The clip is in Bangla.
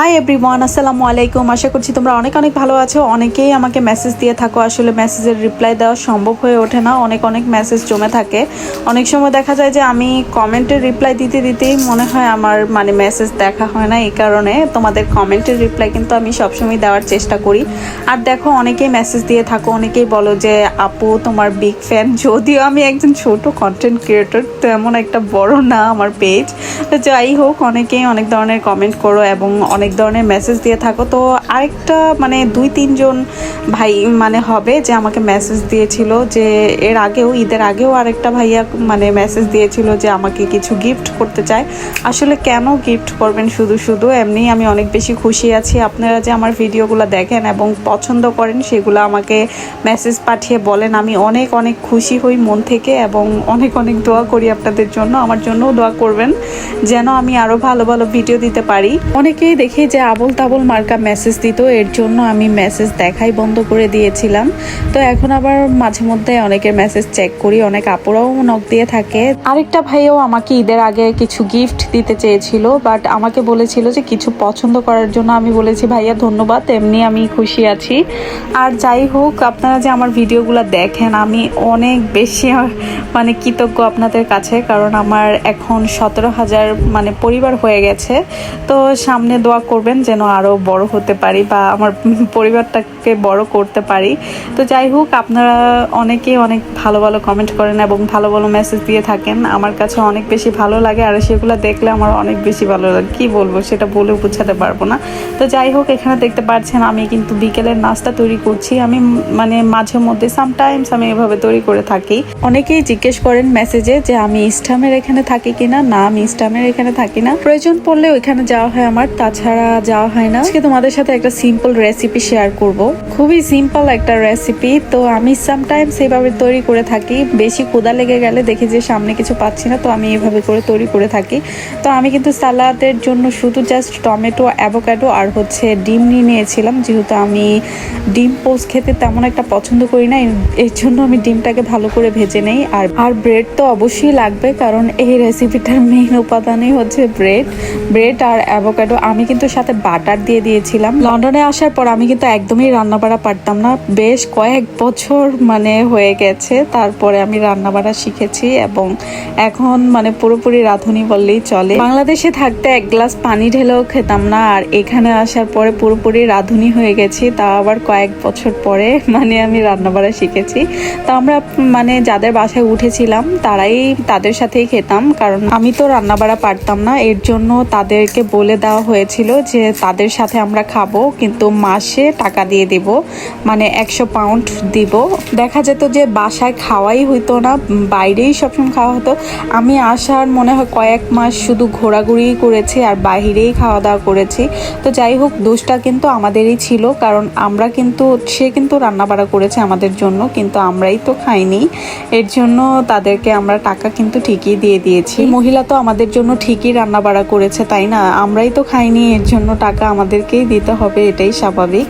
হাই এভরিওয়ান আসসালামু আলাইকুম আশা করছি তোমরা অনেক অনেক ভালো আছো। অনেকেই আমাকে মেসেজ দিয়ে থাকো। আসলে মেসেজের রিপ্লাই দেওয়া সম্ভব হয়ে ওঠে না। অনেক অনেক মেসেজ জমে থাকে। অনেক সময় দেখা যায় যে আমি কমেন্টের রিপ্লাই দিতে দিতেই মনে হয় আমার মানে মেসেজ দেখা হয় না। এই কারণে তোমাদের কমেন্টের রিপ্লাই কিন্তু আমি সবসময় দেওয়ার চেষ্টা করি। আর দেখো, অনেকেই মেসেজ দিয়ে থাকো। অনেকেই বলো যে, আপু, তোমার বিগ ফ্যান যদিও আমি একজন ছোট কন্টেন্ট ক্রিয়েটর তেমন একটা বড় না আমার পেজ যাই হোক, অনেকেই অনেক ধরনের কমেন্ট করো এবং অনেক ধরনের মেসেজ দিয়ে থাকো। তো আরেকটা মানে দুই, তিনজন ভাই মানে হবে যে আমাকে মেসেজ দিয়েছিল যে এর আগেও, ঈদের আগেও আরেকটা ভাইয়া মানে মেসেজ দিয়েছিল যে আমাকে কিছু গিফট করতে চায়। আসলে কেন গিফট করবেন শুধু শুধু? এমনি আমি অনেক বেশি খুশি আছি। আপনারা যে আমার ভিডিওগুলো দেখেন এবং পছন্দ করেন, সেগুলো আমাকে মেসেজ পাঠিয়ে বলেন। আমি অনেক অনেক খুশি হই মন থেকে এবং অনেক অনেক দোয়া করি আপনাদের জন্য। আমার জন্যও দোয়া করবেন যেন আমি আরও ভালো ভালো ভিডিও দিতে পারি। অনেকেই দেখি যে আবল তাবল মার্কা মেসেজ দিত, এর জন্য আমি মেসেজ দেখাই বন্ধ করে দিয়েছিলাম। তো এখন আবার মাঝে মধ্যে অনেকের মেসেজ চেক করি, অনেক আপুরাও নক দিয়ে থাকে। আরেকটা ভাইও আমাকে ঈদের আগে কিছু গিফট দিতে চেয়েছিল বাট আমাকে বলেছিল যে কিছু পছন্দ করার জন্য আমি বলেছি, ভাইয়া, ধন্যবাদ, এমনি আমি খুশি আছি। আর যাই হোক, আপনারা যে আমার ভিডিওগুলো দেখেন, আমি অনেক বেশি মানে কৃতজ্ঞ আপনাদের কাছে, কারণ আমার এখন সতেরো হাজার মানে পরিবার হয়ে গেছে। তো সামনে দোয়া করবেন যেন আরও বড় হতে পারি বা আমার পরিবারটাকে বড় করতে পারি। তো যাই হোক, আপনারা অনেকেই অনেক ভালো ভালো কমেন্ট করেন এবং ভালো ভালো মেসেজ দিয়ে থাকেন। আমার কাছে অনেক বেশি ভালো লাগে আর সেগুলো দেখলে আমার অনেক বেশি ভালো লাগে। কী বলব, সেটা বলেও বোঝাতে পারব না। তো যাই হোক, এখানে দেখতে পাচ্ছেন আমি কিন্তু বিকেলের নাস্তা তৈরি করছি। আমি মানে মাঝে মধ্যে সামটাইমস আমি এভাবে তৈরি করে থাকি। অনেকেই জিজ্ঞেস করেন মেসেজে যে আমি ইস্টামের এখানে থাকি কিনা? না, আমি ইস্টামের এখানে থাকি না। প্রয়োজন পড়লে ওইখানে যাওয়া হয় আমার। তাছাড়া যাওয়া হয় না। আজকে তোমাদের সাথে একটা সিম্পল রেসিপি শেয়ার করব। খুবই সিম্পল একটা রেসিপি তো আমি সামটাইমস এইভাবে তৈরি করে থাকি। বেশি কোদা লেগে গেলে দেখি যে সামনে কিছু পাচ্ছি না, তো আমি এইভাবে করে তৈরি করে থাকি। তো আমি কিন্তু সালাদের জন্য শুধু জাস্ট টমেটো অ্যাভোকাডো আর হচ্ছে ডিম নিয়ে নিয়েছিলাম। যেহেতু আমি ডিম পোস্ট খেতে তেমন একটা পছন্দ করি না, এর- এর জন্য আমি ডিমটাকে ভালো করে ভেজে নেই। আর আর ব্রেড তো অবশ্যই লাগবে, কারণ এই রেসিপিটার মেইন উপাদানই হচ্ছে ব্রেড ব্রেড আর অ্যাভোকাডো আমি কিন্তু সাথে বাটার দিয়ে দিয়েছিলাম। লন্ডনে আসার পর আমি কিন্তু একদমই রান্না বাড়া পারতাম না। বেশ কয়েক বছর মানে হয়ে গেছে, তারপরে আমি রান্না বাড়া শিখেছি এবং এখন মানে পুরোপুরি রাঁধুনি বললেই চলে। বাংলাদেশে থাকতে এক গ্লাস পানি ঢেলেও খেতাম না, আর এখানে আসার পরে পুরোপুরি রাঁধুনি হয়ে গেছি। তা আবার কয়েক বছর পরে মানে আমি রান্না বাড়া শিখেছি। তা আমরা মানে যাদের বাসায় উঠেছিলাম, তারাই তাদের সাথেই খেতাম, কারণ আমি তো রান্না বাড়া পারতাম না। এর জন্য তাদেরকে বলে দেওয়া হয়েছিল যে তাদের সাথে আমরা খাব, কিন্তু মাসে টাকা দিয়ে দিব মানে একশো পাউন্ড দিব। দেখা যেত যে বাসায় খাওয়াই হইতো না, বাইরেই সবসময় খাওয়া হতো। আমি আসার মনে হয় কয়েক মাস শুধু ঘোরাঘুরি করেছি আর বাইরেই খাওয়া দাওয়া করেছি। তো যাই হোক, দোষটা কিন্তু আমাদেরই ছিল, কারণ আমরা কিন্তু, সে কিন্তু রান্নাবাড়া করেছে আমাদের জন্য, কিন্তু আমরাই তো খাইনি। এর জন্য তাদেরকে আমরা টাকা কিন্তু ঠিকই দিয়ে দিয়েছি। মহিলা তো আমাদের জন্য ঠিকই রান্নাবাড়া করেছে, তাই না? আমরাই তো খাইনি জন্য টাকা আমাদেরকেই দিতে হবে এটাই স্বাভাবিক।